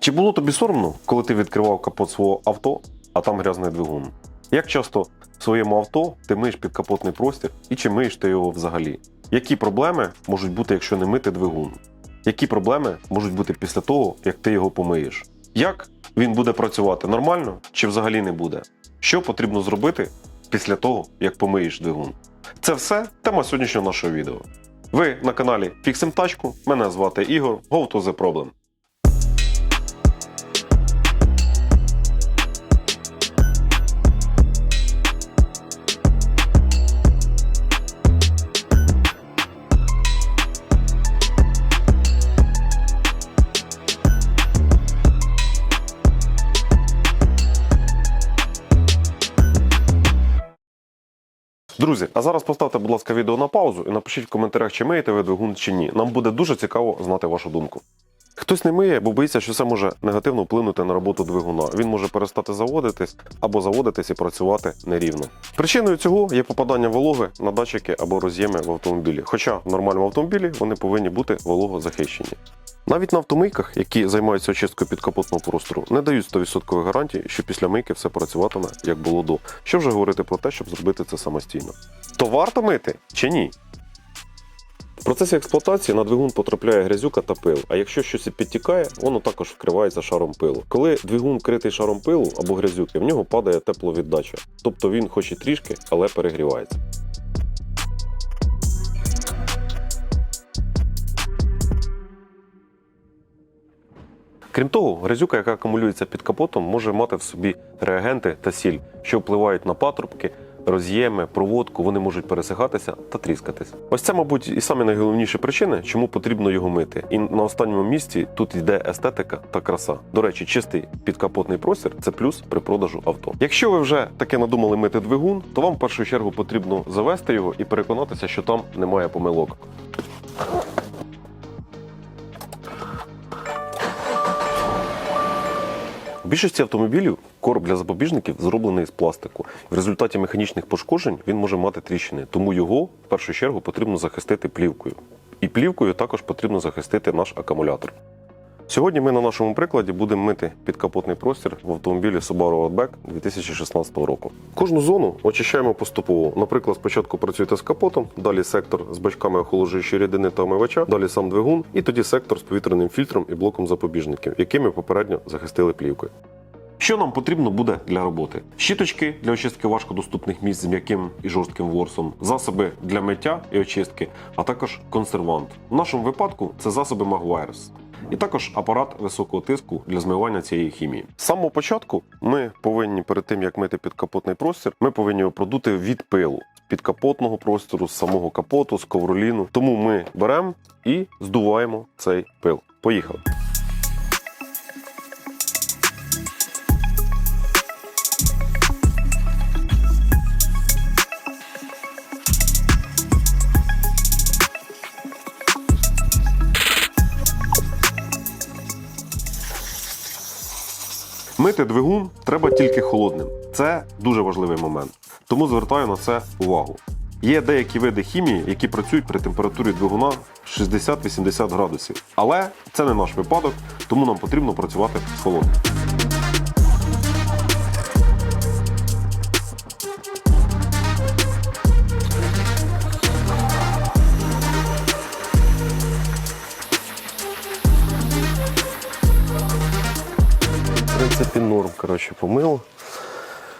Чи було тобі соромно, коли ти відкривав капот свого авто, а там грязний двигун? Як часто в своєму авто ти миєш підкапотний простір і чи миєш ти його взагалі? Які проблеми можуть бути, якщо не мити двигун? Які проблеми можуть бути після того, як ти його помиєш? Як він буде працювати нормально чи взагалі не буде? Що потрібно зробити після того, як помиєш двигун? Це все тема сьогоднішнього нашого відео. Ви на каналі Фіксим Тачку. Мене звати Ігор. Go to the problem. Друзі, а зараз поставте, будь ласка, відео на паузу і напишіть в коментарях, чи миєте ви двигун чи ні. Нам буде дуже цікаво знати вашу думку. Хтось не миє, бо боїться, що це може негативно вплинути на роботу двигуна. Він може перестати заводитись або заводитись і працювати нерівно. Причиною цього є попадання вологи на датчики або роз'єми в автомобілі. Хоча в нормальному автомобілі вони повинні бути вологозахищені. Навіть на автомийках, які займаються очисткою підкапотного простору, не дають 100% гарантії, що після мийки все працюватиме як було до. Що вже говорити про те, щоб зробити це самостійно. То варто мити чи ні? В процесі експлуатації на двигун потрапляє грязюка та пил, а якщо щось підтікає, воно також вкривається шаром пилу. Коли двигун вкритий шаром пилу або грязюки, в нього падає тепловіддача, тобто він хоч і трішки, але перегрівається. Крім того, грязюка, яка акумулюється під капотом, може мати в собі реагенти та сіль, що впливають на патрубки, роз'єми, проводку, вони можуть пересихатися та тріскатись. Ось це, мабуть, і самі найголовніші причини, чому потрібно його мити. І на останньому місці тут йде естетика та краса. До речі, чистий підкапотний простір це плюс при продажу авто. Якщо ви вже таке надумали мити двигун, то вам в першу чергу потрібно завести його і переконатися, що там немає помилок. Більшості автомобілів короб для запобіжників зроблений з пластику. В результаті механічних пошкоджень він може мати тріщини, тому його в першу чергу потрібно захистити плівкою. І плівкою також потрібно захистити наш акумулятор. Сьогодні ми на нашому прикладі будемо мити підкапотний простір в автомобілі Subaru Outback 2016 року. Кожну зону очищаємо поступово. Наприклад, спочатку працюєте з капотом, далі сектор з бачками охолоджуючої рідини та омивача, далі сам двигун, і тоді сектор з повітряним фільтром і блоком запобіжників, які ми попередньо захистили плівкою. Що нам потрібно буде для роботи? Щіточки для очистки важкодоступних місць з м'яким і жорстким ворсом, засоби для миття і очистки, а також консервант. В нашому випадку це засоби Magwires. І також апарат високого тиску для змивання цієї хімії. З самого початку ми повинні перед тим як мити підкапотний простір, ми повинні його продути від пилу підкапотного простору, з самого капоту, з ковроліну. Тому ми беремо і здуваємо цей пил. Поїхали. Мити двигун треба тільки холодним. Це дуже важливий момент. Тому звертаю на це увагу. Є деякі види хімії, які працюють при температурі двигуна 60-80 градусів. Але це не наш випадок, тому нам потрібно працювати з холодним. Принципі, норм. Коротше, помил.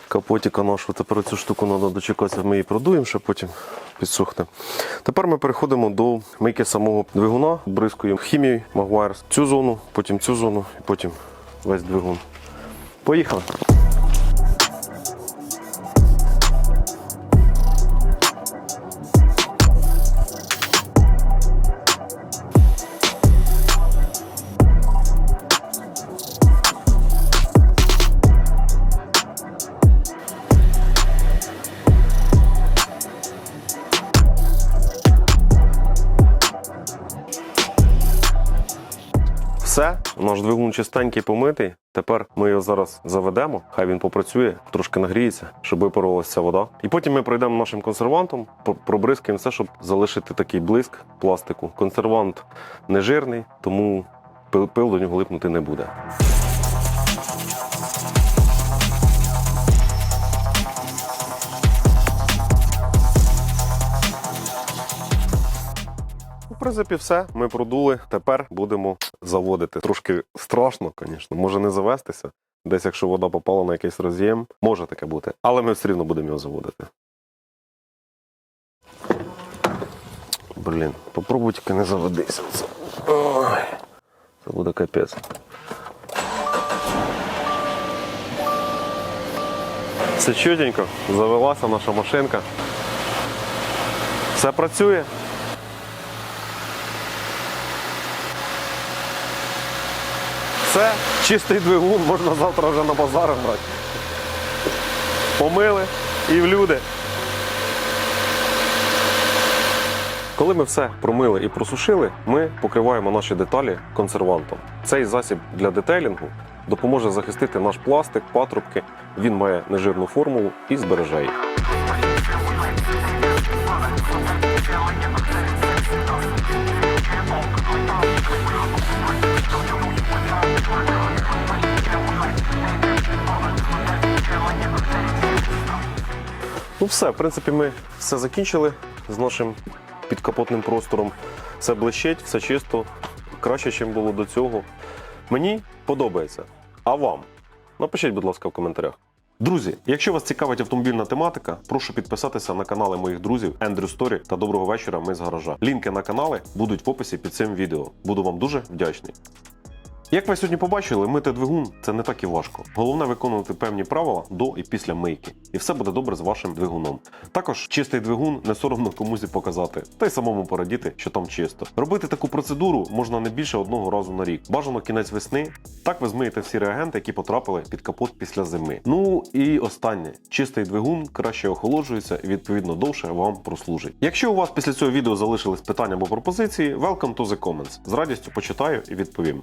Капотіка нашу. Тепер цю штуку треба дочекатися, ми її продуємо, ще потім підсохне. Тепер ми переходимо до мийки самого двигуна, бризкуємо хімією Магуайр Цю зону, потім цю зону і потім весь двигун. Поїхали. Все, наш двигун чистенький помитий. Тепер ми його зараз заведемо. Хай він попрацює, трошки нагріється, щоб випарувалася вода. І потім ми пройдемо нашим консервантом, пробризкаємо все, щоб залишити такий блиск пластику. Консервант не жирний, тому пил до нього липнути не буде. Принципі, все. Ми продули. Тепер будемо заводити. Трошки страшно, звісно. Може не завестися. Десь, якщо вода попала на якийсь роз'єм, може таке бути. Але ми все рівно будемо його заводити. Блін, попробуй тільки не заведися. Ой, це буде капець. Все чотенько, завелася наша машинка. Все працює. Все, чистий двигун, можна завтра вже на базар брати. Помили і в люди. Коли ми все промили і просушили, ми покриваємо наші деталі консервантом. Цей засіб для детейлінгу допоможе захистити наш пластик, патрубки. Він має нежирну формулу і збереже їх. Ну все, в принципі, ми все закінчили з нашим підкапотним простором. Все блищить, все чисто, краще, ніж було до цього. Мені подобається. А вам? Напишіть, будь ласка, в коментарях. Друзі, якщо вас цікавить автомобільна тематика, прошу підписатися на канали моїх друзів Andrew Story та Доброго вечора. Ми з гаража. Лінки на канали будуть в описі під цим відео. Буду вам дуже вдячний. Як ви сьогодні побачили, мити двигун це не так і важко. Головне виконувати певні правила до і після мийки, і все буде добре з вашим двигуном. Також чистий двигун не соромно комусь показати, та й самому порадіти, що там чисто. Робити таку процедуру можна не більше одного разу на рік. Бажано кінець весни. Так ви змиєте всі реагенти, які потрапили під капот після зими. Ну і останнє: чистий двигун краще охолоджується і відповідно довше вам прослужить. Якщо у вас після цього відео залишились питання або пропозиції, welcome to the comments. З радістю почитаю і відповім.